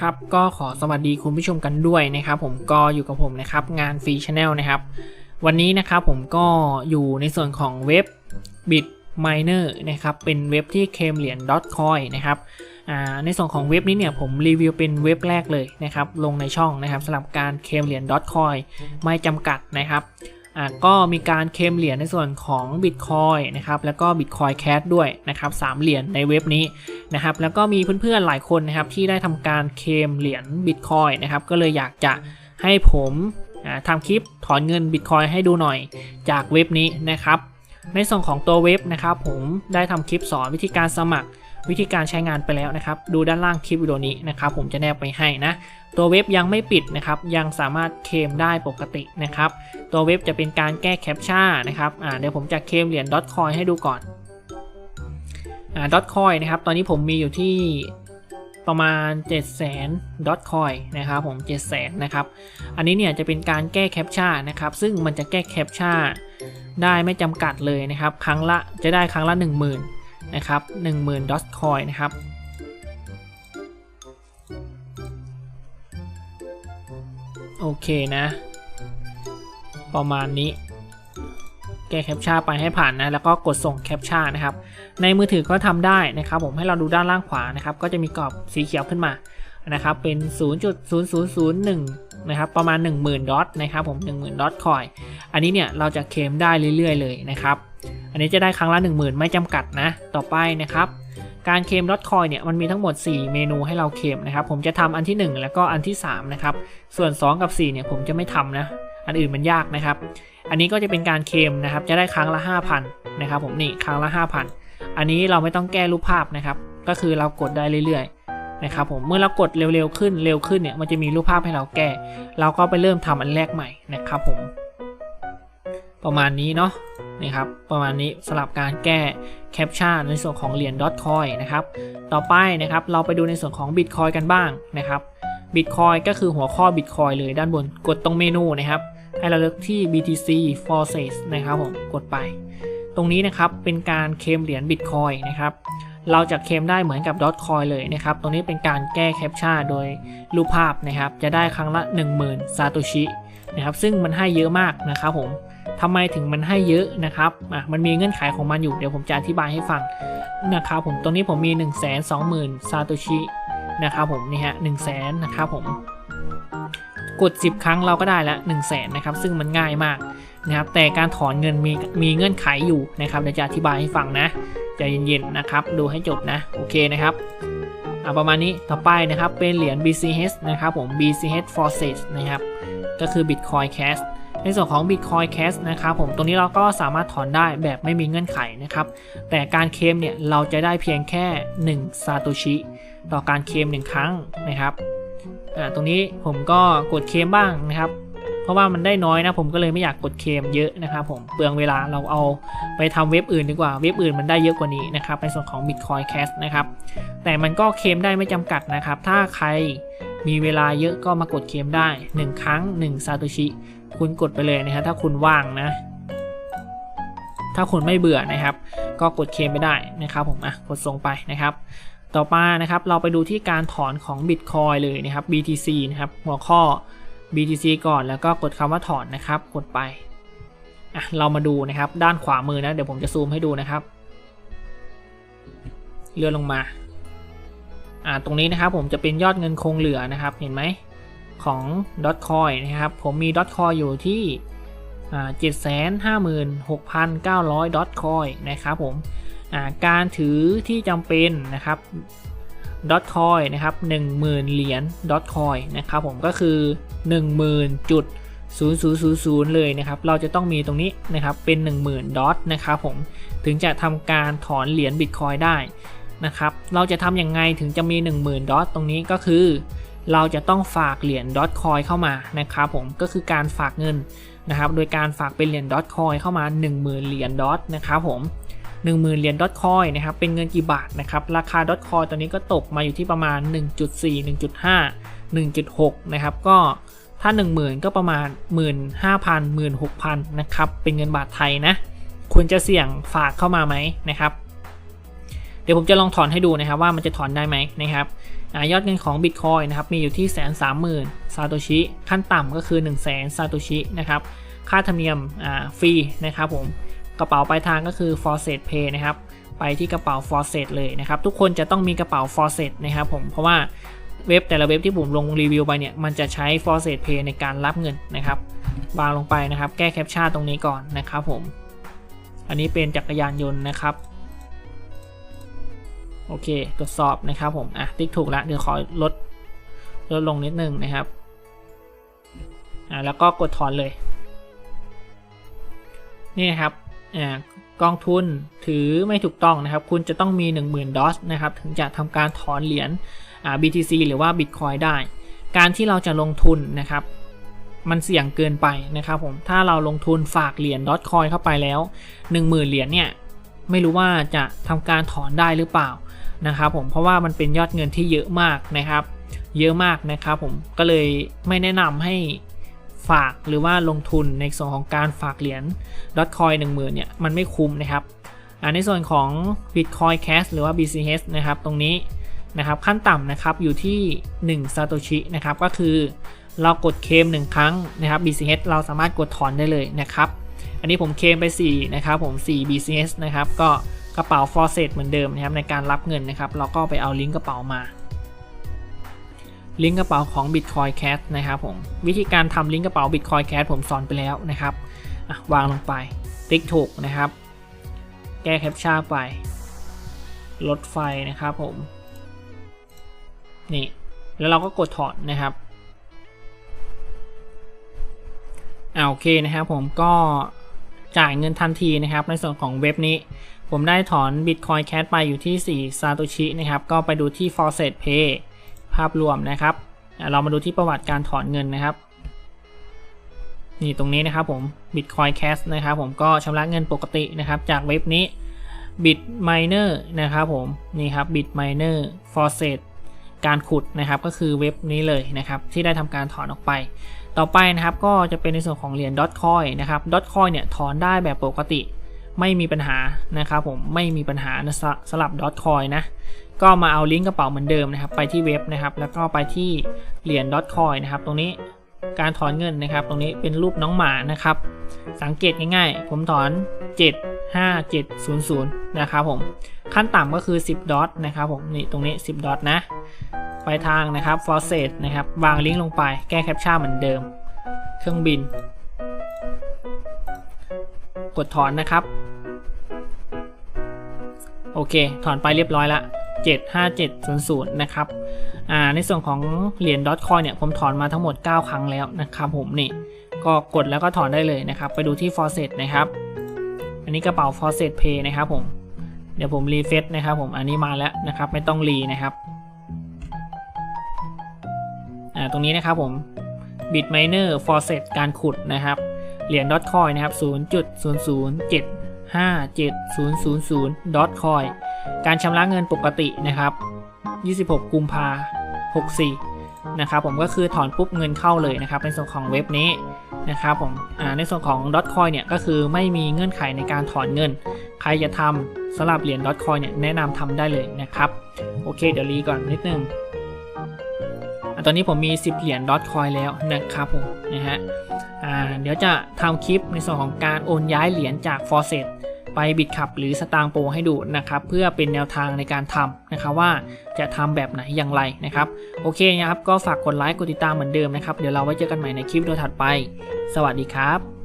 ครับก็ขอสวัสดีคุณผู้ชมกันด้วยนะครับผมก็อยู่กับผมนะครับงานฟรีชาแนลนะครับ วันนี้นะครับผมก็อยู่ในส่วนของเว็บ Bitminer นะครับเป็นเว็บที่เคมเหรียญ .coin นะครับในส่วนของเว็บนี้เนี่ยผมรีวิวเป็นเว็บแรกเลยนะครับลงในช่องนะครับสำหรับการเคมเหรียญ .coin ไม่จำกัดนะครับ อ่าก็มีการเคมเหรียญในส่วนของ Bitcoin นะครับแล้วก็ Bitcoin Cash ด้วยนะครับสามเหรียญในเว็บนี้นะครับแล้วก็มีเพื่อนๆหลายคนนะครับที่ได้ทำการเคมเหรียญ Bitcoin นะครับก็เลยอยากจะให้ผมอ่าทำคลิปถอนเงิน Bitcoin ให้ดูหน่อยจากเว็บนี้นะครับในส่วนของตัวเว็บนะครับผมได้ทำคลิปสอนวิธีการสมัคร วิธีการใช้งานไปแล้วนะครับ ดูด้านล่างคลิปวิดีโอนี้นะครับผมจะแนบไปให้นะ ตัวเว็บยังไม่ปิดนะครับ ยังสามารถเคลมได้ปกตินะครับ ตัวเว็บจะเป็นการแก้แคปชั่นนะครับอ่าเดี๋ยวผมจะเคลมเหรียญ .coin ให้ดูก่อนอ่า dot coin นะครับ ตอนนี้ผมมีอยู่ที่ประมาณ 7 0 0 0 0 dot coin นะครับผม 7 0 0 0 0นะครับ อันนี้เนี่ยจะเป็นการแก้แคปชั่นนะครับ ซึ่งมันจะแก้แคปชั่นได้ไม่จำกัดเลยนะครับ ครั้งละจะได้ครั้งละ 10,000 นะครับ10,000 dot coin นะครับโอเคนะ ประมาณนี้แก้แคปชั่นไปให้ผ่านนะ แล้วก็กดส่งแคปชั่นนะครับ ในมือถือก็ทำได้นะครับผมให้เราดูด้านล่างขวานะครับ ก็จะมีกรอบสีเขียวขึ้นมานะครับ เป็น 0.0001 นะครับ ประมาณ 10,000 ดอทนะครับผม 10,000 ดอทคอย อันนี้เนี่ยเราจะเคมได้เรื่อยๆ เลยนะครับ นนี้จะได้ครั้งละ 10,000 ไม่จำกัดนะ ต่อไปนะครับ การเคลมดอทคอยเนี่ยมันมีทั้งหมด 4 เมนูให้เราเคลมนะครับ ผมจะทำอันที่ 1 แล้วก็อันที่ 3 นะครับ ส่วน 2 กับ 4 เนี่ยผมจะไม่ทำนะ อันอื่นมันยากนะครับ อันนี้ก็จะเป็นการเคลมนะครับ จะได้ครั้งละ 5,000 นะครับผมนี่ครั้งละ 5,000 อันนี้เราไม่ต้องแก้รูปภาพนะครับ ก็คือเรากดได้เรื่อยๆนะครับผม เมื่อเรากดเร็วๆขึ้นเร็วขึ้นเนี่ย มันจะมีรูปภาพให้เราแก้ เราก็ไปเริ่มทำอันแรกใหม่นะครับผม ประมาณนี้เนาะนี่ครับประมาณนี้สำหรับการแก้แคปชั่นในส่วนของเหรียญ .coin นะครับต่อไปนะครับเราไปดูในส่วนของ Bitcoin กันบ้างนะครับ Bitcoin ก็คือหัวข้อ Bitcoin เลยด้านบนกดตรงเมนูนะครับให้เราเลือกที่ BTC Forces นะครับผมกดไป ตรงนี้นะครับเป็นการเคมเหรียญ Bitcoin นะครับเราจะเคมได้เหมือนกับ Dotcoin เลยนะครับ ตรงนี้เป็นการแก้แคปชั่นโดยรูปภาพนะครับ จะได้ครั้งละ 10,000 ซาโตชินะครับ ซึ่งมันให้เยอะมากนะครับผม ทำไมถึงมันให้เยอะนะครับอะมันมีเงื่อนไขของมันอยู่เดี๋ยวผมจะอธิบายให้ฟังนะครับผมตรงนี้ผมมี 1 2 0 0 0 0ซาโตชินะครับผมนี่ฮะ1 0 0 0 0แนะครับผมกด 10 ครั้งเราก็ได้ล้ว1 0 0 0 0แนะครับซึ่งมันง่ายมากนะครับแต่การถอนเงินมีมีเงื่อนไขอยู่นะครับเดี๋ยวจะอธิบายให้ฟังนะใจเย็นๆนะครับดูให้จบนะโอเคนะครับอะประมาณนี้ต่อไปนะครับเป็นเหรียญ BCH นะครับผม BCH Forces นะครับก็คือ Bitcoin Cash ในส่วนของ Bitcoin Cash นะครับผมตรงนี้เราก็สามารถถอนได้แบบไม่มีเงื่อนไขนะครับ แต่การเคลมเนี่ยเราจะได้เพียงแค่1ซาโตชิต่อการเคลม1 ครั้งนะครับอ่าตรงนี้ผมก็กดเคลมบ้างนะครับ เพราะว่ามันได้น้อยนะผมก็เลยไม่อยากกดเคลมเยอะนะครับผมเปลืองเวลาเราเอาไปทำเว็บอื่นดีกว่าเว็บอื่นมันได้เยอะกว่านี้นะครับในส่วนของ Bitcoin Cash นะครับแต่มันก็เคลมได้ไม่จำกัดนะครับ ถ้าใครมีเวลาเยอะก็มากดเคลมได้ 1 ครั้ง1ซาโตชิ คุณกดไปเลยนะครับถ้าคุณว่างนะ ถ้าคุณไม่เบื่อนะครับ ก็กดเคมไปได้นะครับผมอะกดส่งไปนะครับ ต่อมานะครับเราไปดูที่การถอนของ Bitcoin เลยนะครับ BTC นะครับหัวข้อ BTC ก่อนแล้วก็กดคำว่าถอนนะครับ กดไปอะเรามาดูนะครับด้านขวามือนะ เดี๋ยวผมจะซูมให้ดูนะครับ เลื่อนลงมาอ่าตรงนี้นะครับผมจะเป็นยอดเงินคงเหลือนะครับ เห็นไหม ของ Dotcoin นะครับ ผมมี Dotcoin อยู่ที่เจ็ดแสนห้าหมื่นหกพันเก้าร้อยดอทคอยนะครับผมการถือที่จำเป็นนะครับดอทคอยนะครับหนึ่งหมื่นเหรียญดอทคอยนะครับผมก็คือหนึ่งหมื่นจุดศูนย์ศูนย์ศูนย์เลยนะครับ เราจะต้องมีตรงนี้นะครับเป็น 10,000ดอทนะครับผมถึงจะทำการถอนเหรียญบิตคอยได้นะครับ เราจะทำยังไงถึงจะมี 10,000ดอทตรงนี้ก็คือ เราจะต้องฝากเหรียญดอทคอยเข้ามานะครับผมก็คือการฝากเงินนะครับโดยการฝากเป็นเหรียญดอทคอยเข้ามา 10,000 เหรียญดอทนะครับผม10,000 เหรียญดอทคอยนะครับเป็นเงินกี่บาทนะครับราคาดอทคอยตอนนี้ก็ตกมาอยู่ที่ประมาณ 1.4 1.5 1.6 นะครับก็ถ้า 10,000 ก็ประมาณ 15,000 16,000 นะครับเป็นเงินบาทไทยนะควรจะเสี่ยงฝากเข้ามาไหมนะครับ เดี๋ยวผมจะลองถอนให้ดูนะครับว่ามันจะถอนได้ไหมนะครับ ยอดเงินของ Bitcoin นะครับมีอยู่ที่แสนสามหมื่นซาโตชิขั้นต่ำก็คือ 1 0 0 0 0แสนซาโตชินะครับค่าธรรมเนียมฟรีนะครับผมกระเป๋าปลายทางก็คือ f o r s e t Pay นะครับไปที่กระเป๋า f o r s e t เลยนะครับทุกคนจะต้องมีกระเป๋า f o r s e t นะครับผมเพราะว่าเว็บแต่ละเว็บที่ผมลงรีวิวไปเนี่ยมันจะใช้ f o r s e t Pay ในการรับเงินนะครับวางลงไปนะครับแก้แคปชั่นตรงนี้ก่อนนะครับผมอันนี้เป็นจักรยานยนต์นะครับ โอเค ตรวจสอบนะครับผม อะ ติ๊กถูกแล้วเดี๋ยวขอลดลดลงนิดนึงนะครับ อ่า แล้วก็กดถอนเลย นี่นครับ อ่า กองทุนถือไม่ถูกต้องนะครับ คุณจะต้องมี 10,000ดอสนะครับ ถึงจะทำการถอนเหรียญ อ่า BTC หรือว่า Bitcoin ได้ การที่เราจะลงทุนนะครับมันเสี่ยงเกินไปนะครับผม ถ้าเราลงทุนฝากเหรียญดอทคอยเข้าไปแล้ว 10,000 เหรียญเนี่ย ไม่รู้ว่าจะทำการถอนได้หรือเปล่า นะครับผมเพราะว่ามันเป็นยอดเงินที่เยอะมากนะครับ เยอะมากนะครับผมก็เลยไม่แนะนำให้ฝากหรือว่าลงทุนในส่วนของการฝากเหรียญดอทคอยหนึ่งหมื่นเนี่ยมันไม่คุ้มนะครับในส่วนของ Bitcoin Cash หรือว่า BCH นะครับตรงนี้นะครับขั้นต่ำนะครับอยู่ที่1 Satoshi นะครับก็คือเรากดเคม1 ครั้งนะครับ BCH เราสามารถกดถอนได้เลยนะครับ อันนี้ผมเคมไป4นะครับผม4 BCH นะครับก็ กระเป๋า f o r s e t เหมือนเดิมนะครับในการรับเงินนะครับเราก็ไปเอาลิงก์กระเป๋ามาลิงก์กระเป๋าของ Bitcoin Cash นะครับผมวิธีการทำลิงก์กระเป๋า Bitcoin Cash ผมสอนไปแล้วนะครับวางลงไปติ๊กถูกนะครับ แก้แคปชั่นไปลดไฟนะครับผมนี่แล้วเราก็กดถอนนะครับอ่าโอเคนะครับผมก็ จ่ายเงินทันทีนะครับ ในส่วนของเว็บนี้ ผมได้ถอน Bitcoin Cash ไปอยู่ที่4 Satoshi นะครับ ก็ไปดูที่ f o r s e t Pay ภาพรวมนะครับ เรามาดูที่ประวัติการถอนเงินนะครับ นี่ตรงนี้นะครับผม Bitcoin Cash นะครับ ผมก็ชำระเงินปกตินะครับ จากเว็บนี้ Bitminer นะครับผม นี่ครับ Bitminer f o r s e t การขุดนะครับก็คือเว็บนี้เลยนะครับ ที่ได้ทำการถอนออกไป ต่อไปนะครับก็จะเป็นในส่วนของเหรียญ Dotcoin นะครับ Dotcoin เนี่ยถอนได้แบบปกติไม่มีปัญหานะครับผมไม่มีปัญหานะสลับ Dotcoin นะก็มาเอาลิงก์กระเป๋าเหมือนเดิมนะครับ ไปที่เว็บนะครับ แล้วก็ไปที่เหรียญ Dotcoin นะครับ ตรงนี้การถอนเงินนะครับ ตรงนี้เป็นรูปน้องหมานะครับ สังเกตง่ายๆ ผมถอน 75700 นะครับผม ขั้นต่ำก็คือ 10 ดอทนะครับผมนี่ตรงนี้ 10 ดอทนะ ไปทางนะครับ f o r s e t นะครับ วางลิงก์ลงไป แก้แคปชั่นเหมือนเดิม เครื่องบิน กดถอนนะครับ โอเค ถอนไปเรียบร้อยละ75700 นะครับ อ่า ในส่วนของเหรียญดอทคอยเนี่ย ผมถอนมาทั้งหมด 9 ครั้งแล้วนะครับผมนี่ ก็กดแล้วก็ถอนได้เลยนะครับ ไปดูที่ f o r s e t นะครับ อันนี้กระเป๋า f o r s e t Pay นะครับผม เดี๋ยวผมรีเฟซนะครับผม อันนี้มาแล้วนะครับ ไม่ต้องรีนะครับ ตรงนี้นะครับผม Bitminer f o r s e t การขุดนะครับ เหรียญดอทคอยนะครับ 0.0075700ดอทคอยการชำระเงินปกตินะครับ 26 กุมภา64 นะครับผมก็คือถอนปุ๊บเงินเข้าเลยนะครับ ในส่วนของเว็บนี้นะครับผมในส่วนของ Dotcoin เนี่ยก็คือไม่มีเงื่อนไขในการถอนเงิน ใครจะทำสำหรับเหรียญ Dotcoin เนี่ยแนะนำทำได้เลยนะครับ โอเคเดี๋ยวรีก่อนนิดนึง ตอนนี้ผมมี 10 เหรียญดอทคอยแล้วนะครับผมนะฮะเดี๋ยวจะทำคลิปในส่วนของการโอนย้ายเหรียญจากฟอสเซตไปบิดขับหรือสตางโปให้ดูนะครับ เพื่อเป็นแนวทางในการทำนะครับว่าจะทำแบบไหนอย่างไรนะครับ โอเคนะครับ ก็ฝากกดไลค์กดติดตามเหมือนเดิมนะครับ เดี๋ยวเราไว้เจอกันใหม่ในคลิปวิดีโอถัดไป สวัสดีครับ